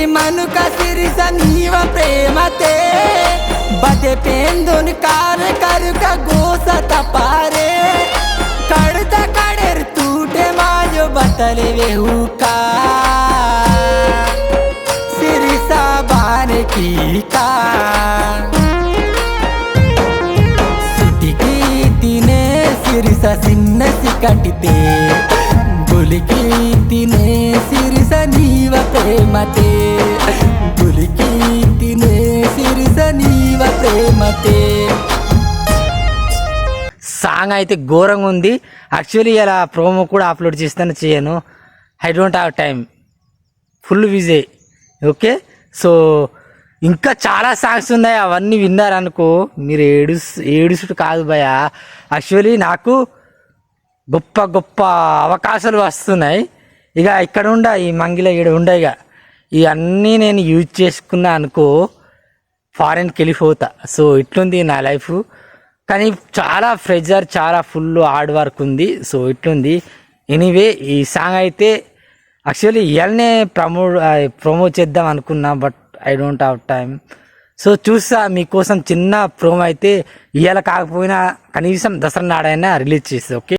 ಸಿರಿ ಮನು ಸಿರಿ ನೀವ ಪ್ರೇಮತೆ. ಬದೆ ಪೇಂದುನ್ ಕಾರ ಕರುಕ ಗೋಸ ತಪಾರೆ ಕಡತ ಕಡೆರ್ ತೂಟೆ ಮಾಯೋ ಬತಲೆವೆ ಸಿರಿ ಸಿರಿಸ ಬಾನೆ ಕೀಕಾ. ಸುಟಿಕಿ ದಿನೇ ಸಿರಿಸ ಸಿನ್ನಸಿ ಕಟ್ಟಿತೆ ಬುಲಿಕಿ ಸಿರಿ ಸಿರಿಸ ನೀವ ಪ್ರೇಮತೆ. ప్రేమతే. సాంగ్ అయితే ఘోరంగా ఉంది. యాక్చువల్లీ ఇలా ప్రోమో కూడా అప్లోడ్ చేస్తాను చేయను. I don't have time full busy okay so ఇంకా చాలా సాంగ్స్ ఉన్నాయి. అవన్నీ విన్నారనుకో మీరు ఏడు ఏడుసుడు కాదు భయ యాక్చువల్లీ నాకు గొప్ప గొప్ప అవకాశాలు వస్తున్నాయి. ఇక ఇక్కడ ఉండ ఈ మంగిల ఇక్కడ ఉండ ఇక. ఇవన్నీ నేను యూజ్ చేసుకున్నా అనుకో ఫారెన్కి వెళ్ళిపోతా సో ఇట్లుంది నా లైఫ్. కానీ చాలా ప్రెజర్ చాలా ఫుల్ హార్డ్ వర్క్ ఉంది. సో ఇట్లుంది. ఎనీవే ఈ సాంగ్ అయితే యాక్చువల్లీ ఇవాళనే ప్రమోట్ ప్రమోట్ చేద్దాం అనుకున్నా but I don't have time so చూసా మీకోసం చిన్న ప్రోమో అయితే ఇవాళ కాకపోయినా కనీసం దసరా నాడైనా రిలీజ్ చేసి ఓకే?